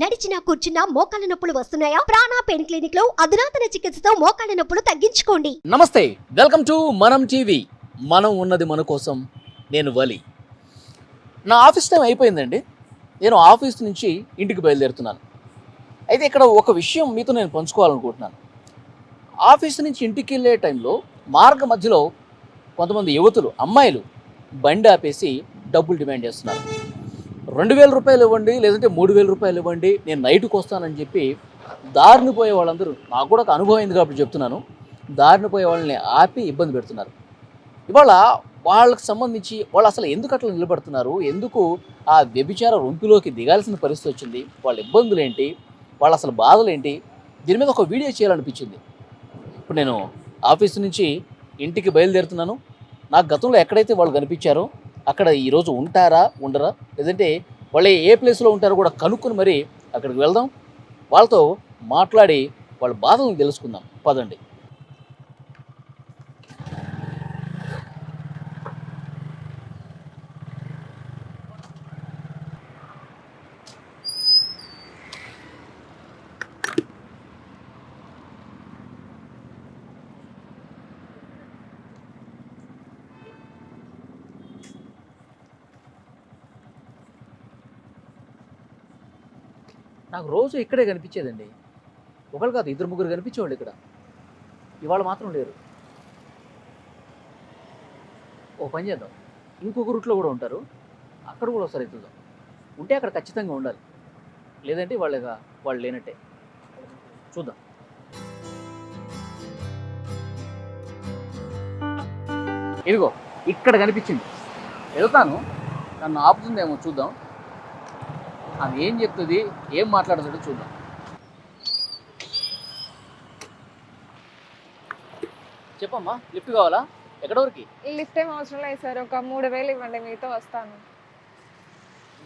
నడిచినా కూర్చున్నా మోకాళ్ళ నొప్పులు వస్తున్నాయా? ప్రాణా పెయిన్ క్లినిక్లో అధునాతన చికిత్సతో మోకాళ్ళ నొప్పులు తగ్గించుకోండి. నమస్తే వెల్కమ్ టు మనం టీవీ. మనం ఉన్నది మన కోసం నేను వలి. నా ఆఫీస్ టైం అయిపోయిందండి. నేను ఆఫీస్ నుంచి ఇంటికి బయలుదేరుతున్నాను. అయితే ఇక్కడ ఒక విషయం మీతో నేను పంచుకోవాలనుకుంటున్నాను. ఆఫీస్ నుంచి ఇంటికి వెళ్ళే టైంలో మార్గ మధ్యలో కొంతమంది యువతులు అమ్మాయిలు బండి ఆపేసి డబ్బులు డిమాండ్ చేస్తున్నారు. రెండు వేల రూపాయలు ఇవ్వండి లేదంటే మూడు వేల రూపాయలు ఇవ్వండి నేను నైట్కి వస్తానని చెప్పి దారిని పోయే వాళ్ళందరూ నాకు కూడా ఒక అనుభవం అయింది కాబట్టి చెప్తున్నాను దారిని పోయే వాళ్ళని ఆపి ఇబ్బంది పెడుతున్నారు. ఇవాళ వాళ్ళకి సంబంధించి వాళ్ళు అసలు ఎందుకు అట్లా నిలబడుతున్నారు? ఎందుకు ఆ వ్యభిచార రొంపిలోకి దిగాల్సిన పరిస్థితి వచ్చింది? వాళ్ళ ఇబ్బందులు ఏంటి? వాళ్ళ అసలు బాధలు ఏంటి? దీని మీద ఒక వీడియో చేయాలనిపించింది. ఇప్పుడు నేను ఆఫీస్ నుంచి ఇంటికి బయలుదేరుతున్నాను. నాకు గతంలో ఎక్కడైతే వాళ్ళు కనిపించారో అక్కడ ఈరోజు ఉంటారా ఉండరా? లేదంటే వాళ్ళు ఏ ప్లేస్లో ఉంటారో కూడా కనుక్కొని మరి అక్కడికి వెళ్దాం. వాళ్ళతో మాట్లాడి వాళ్ళ బాధలను తెలుసుకుందాం. పదండి. నాకు రోజు ఇక్కడే కనిపించేదండి. ఒకళ్ళు కాదు ఇద్దరు ముగ్గురు కనిపించేవాళ్ళు ఇక్కడ. ఇవాళ మాత్రం లేరు. ఓ పని చేద్దాం. ఇంకొక రూట్లో కూడా ఉంటారు. అక్కడ కూడా ఒకసారి ఎత్తుదాం. ఉంటే అక్కడ ఖచ్చితంగా ఉండాలి. లేదంటే వాళ్ళ వాళ్ళు లేనట్టే. చూద్దాం. ఇదిగో ఇక్కడ కనిపించింది. వెళ్తాను. నన్ను ఆపుతుందేమో చూద్దాం. ఆమె ఏం చెప్తుంది ఏం మాట్లాడుతుందో చూద్దాం. చెప్పమ్మా లిఫ్ట్ కావాలా? ఎక్కడ వరకు? లిఫ్ట్ ఏం అవసరం లేదు సార్ ఒక మూడు వేలు ఇవ్వండి మీతో వస్తాను.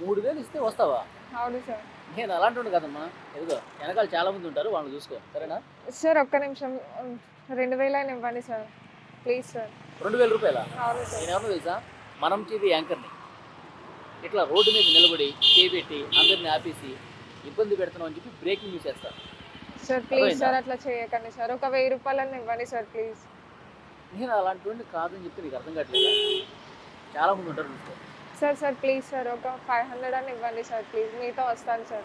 మూడు వేలు ఇస్తే వస్తావా? అవును సార్. నేను అలాంటి కదమ్మా. ఎదుగో వెనకాల చాలా మంది ఉంటారు వాళ్ళని చూసుకో. సరేనా? సార్ ఒక్క నిమిషం రెండు వేలు అయినా ఇవ్వండి సార్ ప్లీజ్ సార్. రెండు వేల రూపాయల? నేను ఎవరినో తెలుసా? మనం టీవీ యాంకర్ని. ఇట్లా రోడ్డు మీద నిలబడి చేపెట్టి అందరిని ఆపేసి ఇబ్బంది పెడుతున్నాం అని చెప్పి బ్రేకింగ్ న్యూస్ చేస్తాను సార్ ప్లీజ్? సార్ అట్లా చేయకండి సార్. ఒక వెయ్యి రూపాయలన్నా ఇవ్వండి సార్ ప్లీజ్ నేను అలాంటి కాదని చెప్తే నీకు అర్థం కావట్లేదా? చాలా మంది ఉంటారు సార్ సార్ ప్లీజ్ సార్ ఒక ఫైవ్ హండ్రెడ్ అని ఇవ్వండి సార్ ప్లీజ్ మీతో వస్తాను సార్.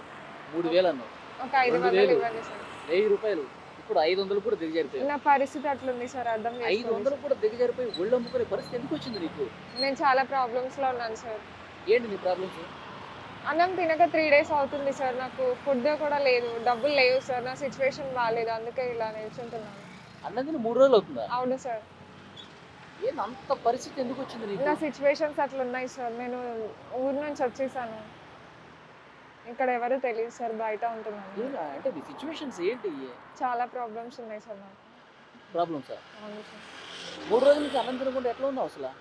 మూడు వేలు అన్నావు. ఒక ఐదు వందలు. ఇవ్వండి సార్. వెయ్యి రూపాయలు. ఇప్పుడు ఐదు వందలు కూడా దిగజారిపోయాయి నా పరిస్థితి అట్లుంది సార్ అర్థం ఐదు వందలు కూడా దిగజారిపోయి ఒళ్ళు అమ్ముకునే పరిస్థితి ఎందుకు వచ్చింది నీకు? నేను చాలా ప్రాబ్లమ్స్లో ఉన్నాను సార్. ఏంటి నీ ప్రాబ్లమ్స్ అన్నం తినక త్రీ డేస్ అవుతుంది సార్ నాకు ఫుడ్ కూడా లేదు డబ్బులు లేవు సార్ నా సిచ్యువేషన్ బాగాలేదు అందుకే ఇలా నిల్చుంటున్నాను. అన్నది మూడు రోజులు అవుతుందా? అవును సార్ ఏంది అంత పరిస్థితి ఎందుకు వచ్చింది నీకు? నా సిచ్యువేషన్స్ అట్లా ఉన్నాయి సార్ నేను ఊరు నుంచి వచ్చేసాను. ఇక్కడ ఎవరు తెలియదు సార్ బయట ఉంటున్నాను. ఏరా, అంటే నీ సిచ్యువేషన్స్ ఏంటి? చాలా ప్రాబ్లమ్స్ ఉన్నాయి సార్ నాకు. ప్రాబ్లమ్స్ అవును సార్ మూడు రోజుల నుంచి అన్నం తినకుండా ఎట్లా ఉన్నావు అసలు?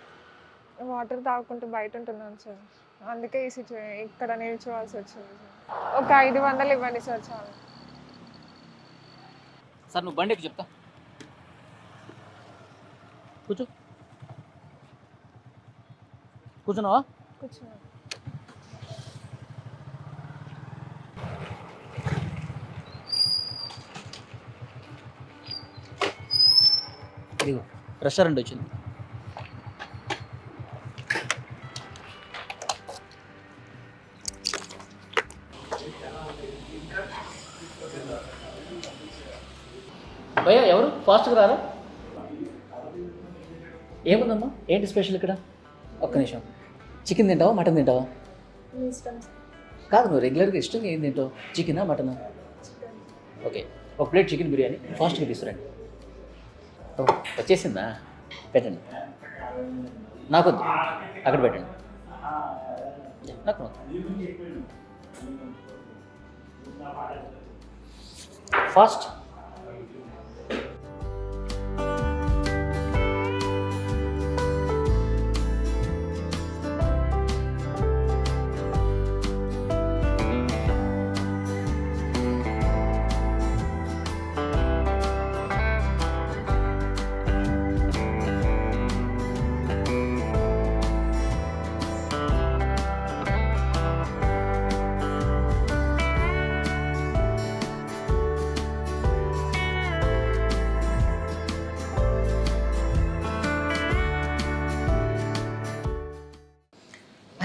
వాటర్ తాగుకుంటూ బయట ఉంటున్నాను సార్. అందుకే ఈ సిచ్యువే ఇక్కడ నిల్చోవాల్సి వచ్చింది సార్. ఒక ఐదు వందలు ఇవ్వండి సార్ చాలు. సార్ నువ్వు బండికి చెప్తా. కూర్చో. కూర్చున్నావా? ఇదిగో రెస్టారెంట్ వచ్చింది. భయ్య ఎవరు? ఫాస్ట్గా రారా? ఏముందమ్మా? ఏంటి స్పెషల్ ఇక్కడ? ఒక్క నిమిషం. చికెన్ తింటావా? మటన్ తింటావా? కాదు నువ్వు రెగ్యులర్గా ఇష్టంగా ఏం తింటావు? చికెనా మటనా? ఓకే. ఒక ప్లేట్ చికెన్ బిర్యానీ ఫాస్ట్గా తీసుకురండి. వచ్చేసిందా? పెట్టండి. నాకొద్దు. అక్కడ పెట్టండి. నాకు. ఫాస్ట్.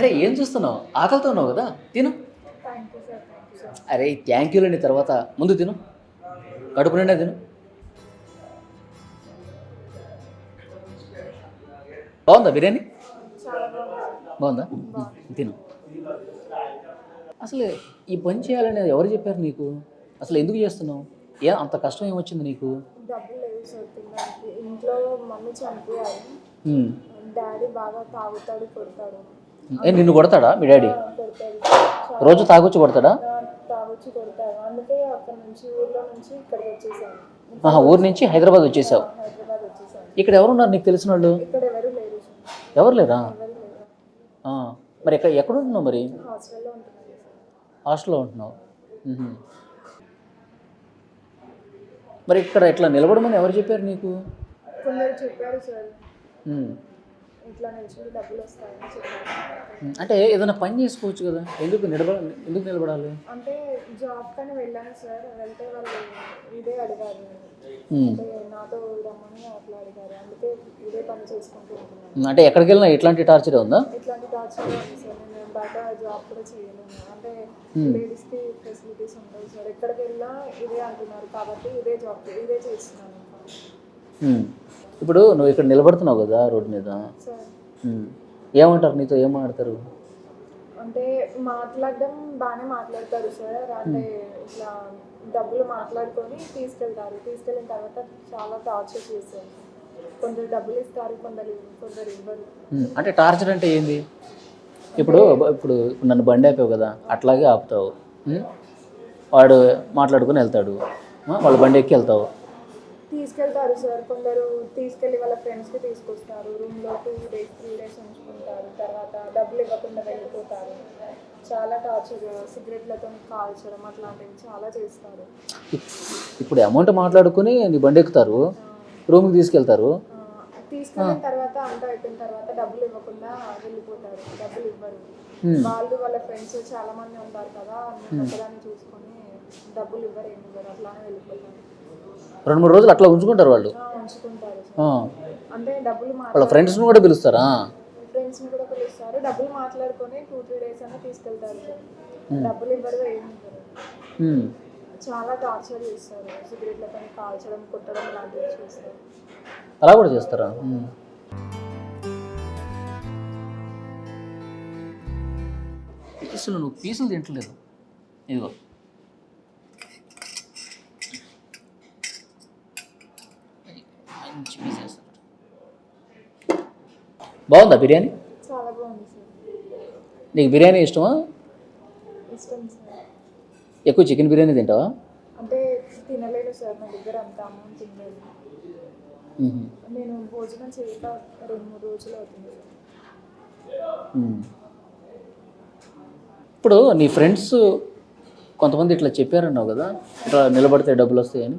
అరే ఏం చూస్తున్నావు? ఆకలితో ఉన్నావు కదా? తిను. అరే థ్యాంక్ యూ లేని తర్వాత. ముందు తిను. కడుపు నిండా తిను. బాగుందా బిర్యానీ? బాగుంది? తిను. అసలు ఈ పని చేయాలనేది ఎవరు చెప్పారు నీకు? అసలు ఎందుకు చేస్తున్నావు? ఏ అంత కష్టం ఏమొచ్చింది నీకు? ఇంట్లో మమ్మీ చనిపోయారు. డాడీ బాగా తాగుతాడు కొడతాడు. ఏ నిన్ను కొడతాడా మీ డాడీ? రోజు తాగొచ్చి కొడతాడా? తాగొచ్చి కొడతాడు. అందుకే అక్కడ నుంచి ఊర్లో నుంచి ఇక్కడికి వచ్చేసాను. ఆహా ఊరు నుంచి హైదరాబాద్ వచ్చేసావు. హైదరాబాద్ వచ్చేసాను. ఇక్కడ ఎవరున్నారు నీకు తెలిసిన వాళ్ళు? ఇక్కడ ఎవరు లేరు ఎవరు ఆ, మరి ఎక్కడ ఎక్కడ ఉంటున్నావు మరి? హాస్టల్లో ఉంటున్నాను సార్. హాస్టల్లో ఉంటున్నావు. మ్హూ. మరి ఇక్కడ ఇట్లా నిలబడమని ఎవరు చెప్పారు నీకు? కొందరు చెప్పారు సార్. మ్. ఇట్లా నిల్చుంటే డబ్బులు వస్తాయని చెప్పారు. అంటే ఏదైనా పని చేసుకోవచ్చు కదా? ఎందుకు నిలబడ ఎందుకు నిలబడాలి? అంటే జాబ్ కని వెళ్ళాను సార్. వెళ్తే వాళ్ళు ఇదే అడిగారు. అంటే నాతో రమ్మని అట్లా అడిగారు. అందుకే ఇదే పని చేసుకుంటూ ఉంటున్నాను. అంటే ఎక్కడికి వెళ్ళినా ఇట్లాంటి టార్చర్ ఉందా? ఇట్లాంటి టార్చర్ ఉంది సార్. నేను బయట జాబ్ కూడా చేయలేను అంటే లేడీస్కి ఫెసిలిటీస్ ఉంటాయి సార్. ఎక్కడికి వెళ్ళినా ఇదే అంటున్నారు. కాబట్టి ఇదే జాబ్ ఇదే చేస్తున్నాను. ఇప్పుడు నువ్వు ఇక్కడ నిలబడుతున్నావు కదా రోడ్డు మీద. ఏమంటారు నీతో? ఏం మాట్లాడతారు? అంటే మాట్లాడడం బాగానే మాట్లాడతారు సార్. అంటే ఇట్లా డబ్బులు మాట్లాడుకొని తీసుకెళ్తారు. తీసుకెళ్ళిన తర్వాత చాలా టార్చర్ చేస్తారు కొందరు డబ్బులు ఇస్తారు కొందరు కొందరు ఇవ్వరు. అంటే టార్చర్ అంటే ఏంది? ఇప్పుడు ఇప్పుడు నన్ను బండి ఆపావు కదా అట్లాగే ఆపుతావు? వాడు మాట్లాడుకుని వెళ్తాడు. వాళ్ళ బండి ఎక్కి వెళ్తావు. తీసుకెళ్తారు సార్. కొందరు తీసుకెళ్ళి వాళ్ళ ఫ్రెండ్స్కి తీసుకొస్తారు. రూమ్లో టూ డేస్ త్రీ డేస్ ఉంచుకుంటారు. తర్వాత డబ్బులు ఇవ్వకుండా వెళ్ళిపోతారు. చాలా టార్చర్ సిగరెట్లతో కాల్చడం అట్లాంటివి చాలా చేస్తారు. ఇప్పుడు అమౌంట్ మాట్లాడుకుని బండి ఎక్కుతారు. రూమ్కి తీసుకెళ్తారు. తీసుకెళ్ళిన తర్వాత అంతా అయిపోయిన తర్వాత డబ్బులు ఇవ్వకుండా వెళ్ళిపోతారు. డబ్బులు ఇవ్వరు. వాళ్ళు వాళ్ళ ఫ్రెండ్స్ చాలా మంది ఉంటారు కదా. నేను ఒకదాన్ని చూసుకొని డబ్బులు ఇవ్వరు ఏమి ఇవ్వరు. అట్లానే వెళ్ళిపోతారు. రెండు మూడు రోజులు అట్లా ఉంచుకుంటారు వాళ్ళు. ఆ, ఉంచుకుంటారు ఆ. అంటే డబ్బులు వాళ్ళ ఫ్రెండ్స్ని కూడా పిలుస్తారా? ఫ్రెండ్స్ని కూడా పిలుస్తారు. డబ్బులు మాట్లాడుకొని టూ త్రీ డేస్ అన్న తీసుకెళ్తారు డబ్బులు ఇవ్వరు ఏమి. చాలా టార్చర్ చేస్తారు. సిగరెట్లతో కాల్చడం కొట్టడం లాంటివి చేస్తారు. అలా కూడా చేస్తారా. పీసులు నువ్వు పీసులు తింటలేదు. ఇదిగో మంచి పీస్ వేస్తారు బాగుందా బిర్యానీ? నీకు బిర్యానీ ఇష్టమా? ఎక్కువ చికెన్ బిర్యానీ తింటావా? అంటే తినలేదు సార్ నా దగ్గర అంత అమౌంట్ తినలేదు. ఉహు. నేను భోజనం చేయక రెండు మూడు రోజులు అవుతుంది సార్. ఉమ్. ఇప్పుడు నీ ఫ్రెండ్స్ కొంతమంది ఇట్లా చెప్పారన్నావు కదా ఇట్లా నిలబడితే డబ్బులు వస్తాయని.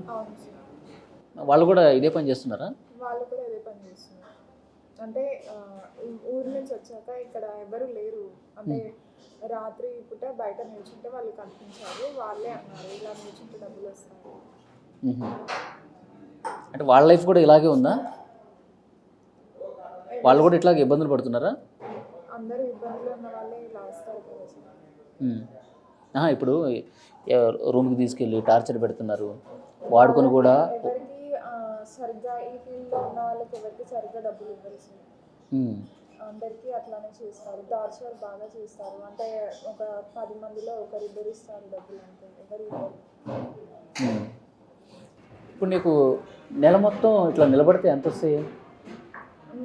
వాళ్ళు కూడా ఇదే పని చేస్తున్నారా? వాళ్ళు కూడా ఇదే పని చేస్తున్నారు. అంటే ఊరు నుంచి వచ్చాక ఇక్కడ ఎవరు లేరు. అంటే రాత్రి పూట బయట నిల్చుంటే వాళ్ళు కనిపించారు. వాళ్ళే అన్నారు ఇలా నిల్చుంటే డబ్బులు వస్తాయి. అంటే వాళ్ళ లైఫ్ కూడా ఇలాగే ఉందా? వాళ్ళు కూడా ఇట్లాగే ఇబ్బందులు పడుతున్నారా? అందరూ ఇబ్బందులు ఉన్న వాళ్ళే ఇలా వస్తారు ఇప్పుడు రూమ్కి తీసుకెళ్ళి టార్చర్ పెడుతున్నారు. వాడుకొని కూడా సరిగ్గా ఈ ఫీల్డ్లో ఉన్న వాళ్ళకి ఎవరికి సరిగ్గా డబ్బులు ఇవ్వరు సార్ ఉమ్. అందరికీ అట్లానే చేస్తారు. టార్చర్ బాగా చేస్తారు. అంటే ఒక పది మందిలో ఒకరిద్దరు ఇస్తారు డబ్బులు అంతే. ఎవరు ఉమ్. ఇప్పుడు నీకు నెల మొత్తం ఇట్లా నిలబడితే ఎంత వస్తాయి?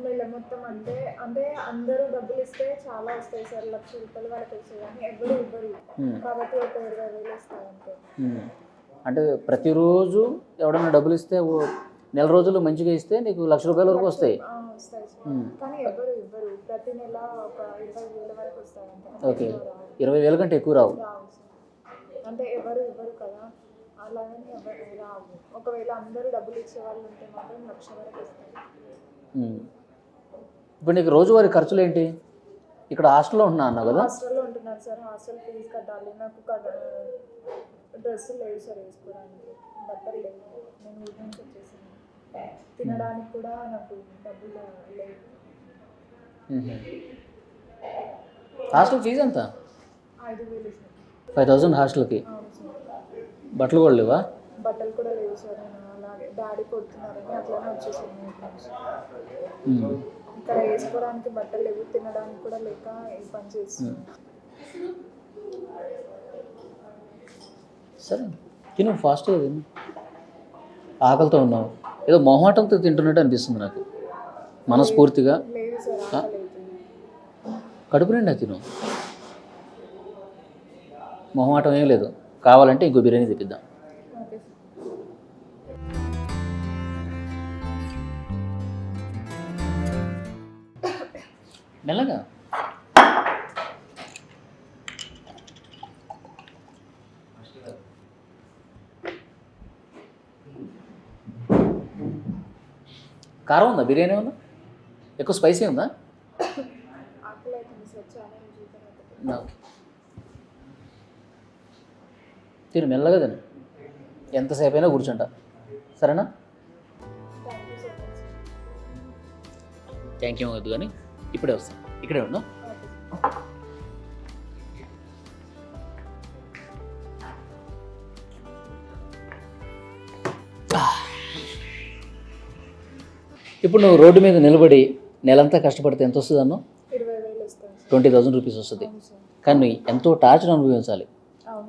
నెల మొత్తం అంటే అంటే అందరూ డబ్బులు ఇస్తే చాలా వస్తాయి సార్. లక్ష రూపాయలు వరకు వస్తాయి. కానీ ఎవరు ఇవ్వరు. Hmm. కాబట్టి ఒక ఇరవై వేలు వస్తాయి అంతే. అంటే ప్రతిరోజు ఎవడన్నా డబ్బులు ఇస్తే నెల రోజులు మంచిగా ఇస్తే నీకు లక్ష రూపాయల వరకు వస్తాయి. ఓకే. ఇరవై వేల కంటే ఎక్కువ రావు. అంటే ఎవరు ఇవ్వరు కదా. అలాగని ఎవరు రావు. ఒకవేళ అందరూ డబ్బులు ఇచ్చే వాళ్ళు ఉంటే మాత్రం లక్ష వరకు. ఇప్పుడు నీకు రోజువారీ ఖర్చులు ఏంటి? ఇక్కడ హాస్టల్లో ఉంటున్నా అన్నావు కదా. హాస్టల్లో ఉంటున్నారు సార్. హాస్టల్ ఫీజు కట్టాలి. నాకు డ్రెస్సులు లేవు సార్ వేసుకోవడానికి. బట్టలు లేవు. నేను ఊరి నుంచి వచ్చేసాను. తినడానికి కూడా నాకు డబ్బులు లేవు. హాస్టల్ ఫీజు ఎంత? ఐదు వేలు ఫైవ్ థౌసండ్ హాస్టల్కి బట్టలు కూడా లేవా? బట్టలు కూడా లేవు సార్. అలాగే డాడీ కొడుతున్నారని అట్లానే వచ్చేసాను మ్మ్. ఇక్కడ వేసుకోవడానికి బట్టలు లేవు తినడానికి కూడా లేక ఈ పని చేస్తున్నాను. సరే. తిను ఫాస్ట్గా తిను. ఆకలితో ఉన్నావు. ఏదో మొహమాటంతో తింటున్నట్టు అనిపిస్తుంది నాకు. మనస్ఫూర్తిగా. కడుపు నిండా తిను. మొహమాటం ఏం లేదు. కావాలంటే ఇంకో బిర్యానీ తెప్పిద్దాం. మెల్లగా? కారం ఉందా? బిర్యానీ ఉందా? ఎక్కువ స్పైసీ ఉందా? తిను మెల్లగా తిను. ఎంతసేపు అయినా కూర్చుంటా. సరేనా? Thank you so much thank you వద్దు కానీ ఇప్పుడే వస్తాను ఇక్కడే ఉన్నా ఇప్పుడు నువ్వు రోడ్డు మీద నిలబడి నెలంతా కష్టపడితే ఎంత వస్తుంది అన్నో? ట్వంటీ థౌసండ్ రూపీస్ వస్తుంది. కానీ ఎంతో టార్చర్ అనుభవించాలి.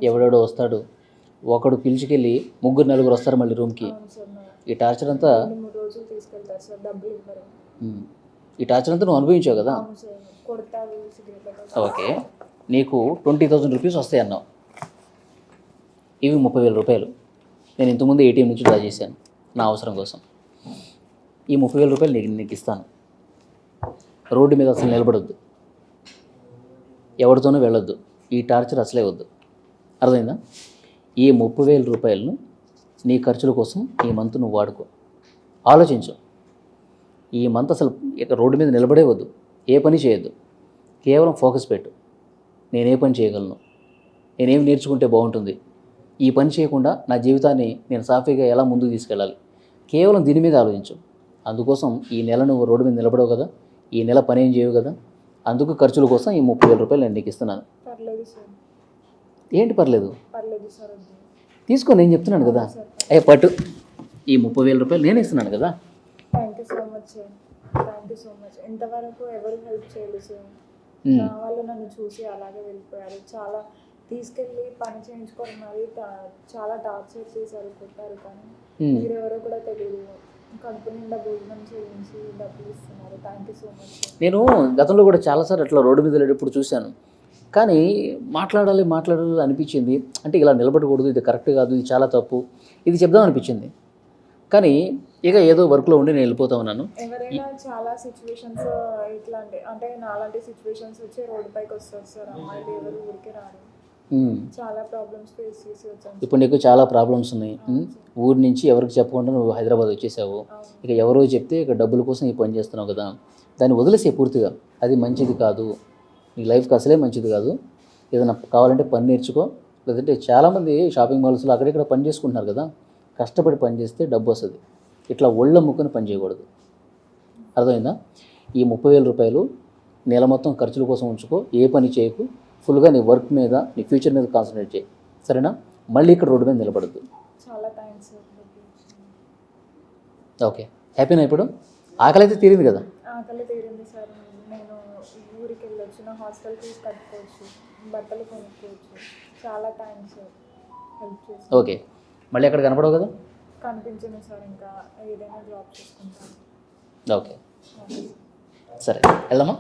ఎవడెవడో వస్తాడు ఒకడు పిలిచికెళ్ళి ముగ్గురు నలుగురు వస్తారు మళ్ళీ రూమ్కి ఈ టార్చర్ అంతా ఈ టార్చర్ అంతా నువ్వు అనుభవించావు కదా? ఓకే. నీకు ట్వంటీ థౌసండ్ రూపీస్ వస్తాయి అన్నావు. ఇవి ముప్పై వేల రూపాయలు. నేను ఇంతకుముందు ఏటీఎం నుంచి డ్రా చేశాను నా అవసరం కోసం. ఈ ముప్పై వేల రూపాయలు నీకు నీకు ఇస్తాను. రోడ్డు మీద అసలు నిలబడొద్దు. ఎవరితోనూ వెళ్ళొద్దు. ఈ టార్చర్ అసలే వద్దు. అర్థమైందా? ఈ ముప్పై వేల రూపాయలను నీ ఖర్చుల కోసం ఈ మంత్ నువ్వు వాడుకో. ఆలోచించు. ఈ మంత్ అసలు ఇక రోడ్డు మీద నిలబడే వద్దు. ఏ పని చేయొద్దు. కేవలం ఫోకస్ పెట్టు. నేను ఏ పని చేయగలను? నేనేం నేర్చుకుంటే బాగుంటుంది? ఈ పని చేయకుండా నా జీవితాన్ని నేను సాఫీగా ఎలా ముందుకు తీసుకెళ్ళాలి? కేవలం దీని మీద ఆలోచించు. అందుకోసం ఈ నెల నువ్వు రోడ్డు మీద నిలబడవు కదా ఈ నెల పని ఏం చేయవు కదా అందుకు ఖర్చుల కోసం ఈ ముప్పై వేల రూపాయలు నేను నీకు ఇస్తున్నాను. పర్లేదు సార్. ఏంటి పర్లేదు? పర్లేదు సార్ వద్దు. తీసుకో నేను చెప్తున్నాను కదా. ఏ పట్టు. ఈ ముప్పై వేల రూపాయలు నేను ఇస్తున్నాను కదా. Thank you so much thank you so much ఇంతవరకు ఎవరు హెల్ప్ చేయలేదు సార్. నా వాళ్ళు నన్ను చూసి అలాగే వెళ్ళిపోయారు. చాలా తీసుకెళ్ళి పని చేయించుకోవడం మరి చాలా టార్చర్ చేశారు కొట్టారు కానీ ఉమ్. మీరెవరో కూడా తెలియదు నేను గతంలో కూడా చాలాసార్లు అట్లా రోడ్డు మీద వెళ్ళేటప్పుడు చూశాను. కానీ మాట్లాడాలి మాట్లాడాలి అనిపించింది. అంటే ఇలా నిలబడకూడదు ఇది కరెక్ట్ కాదు ఇది చాలా తప్పు ఇది చెప్దాం అనిపించింది. కానీ ఇక ఏదో వర్క్లో ఉండి నేను వెళ్ళిపోతా ఉన్నాను. ఎవరైనా చాలా సిచ్యువేషన్స్ ఇట్లాంటి అంటే నాలాంటి సిచ్యువేషన్స్ వచ్చి రోడ్డు పైకి వస్తారు సార్. అమ్మాయిలు ఎవరు ఊరికే రారు. చాలా ప్రాబ్లమ్స్ ఫేస్ చేసి వచ్చాను. ఇప్పుడు నీకు చాలా ప్రాబ్లమ్స్ ఉన్నాయి. ఊరి నుంచి ఎవరికి చెప్పకుండా నువ్వు హైదరాబాద్ వచ్చేసావు. ఇక ఎవరో చెప్తే ఇక డబ్బుల కోసం ఈ పని చేస్తున్నావు కదా. దాన్ని వదిలేసే పూర్తిగా. అది మంచిది కాదు. నీ లైఫ్కి అసలే మంచిది కాదు. ఏదైనా కావాలంటే పని నేర్చుకో. లేదంటే చాలామంది షాపింగ్ మాల్స్లో అక్కడిక్కడ పని చేసుకుంటున్నారు కదా. కష్టపడి పని చేస్తే డబ్బు వస్తుంది. ఇట్లా ఒళ్ళ ముక్కుని పని చేయకూడదు. అర్థమైందా? ఈ ముప్పై వేల రూపాయలు నెల మొత్తం ఖర్చుల కోసం ఉంచుకో. ఏ పని చేయకు. ఫుల్గా నీ వర్క్ మీద నీ ఫ్యూచర్ మీద కాన్సన్ట్రేట్ చేయి. సరేనా? మళ్ళీ ఇక్కడ రోడ్డు మీద నిలబడద్దు. చాలా థ్యాంక్స్ సార్. ఓకే. హ్యాపీనా ఇప్పుడు? ఆకలి అయితే తీరింది కదా? ఆకలి తీరింది సార్. నేను ఊరికి వెళ్ళొచ్చు నా హాస్టల్ ఫీజు కట్టుకోవచ్చు బట్టలు కొనుక్కోవచ్చు. చాలా థ్యాంక్స్ సార్. హెల్ప్ చేసి ఓకే. మళ్ళీ అక్కడ కనపడవు కదా? కనిపించింది సార్ ఇంకా. ఏదైనా జాబ్ చేసుకుంటాను. ఓకే. ఓకే. సరే. వెళ్దామా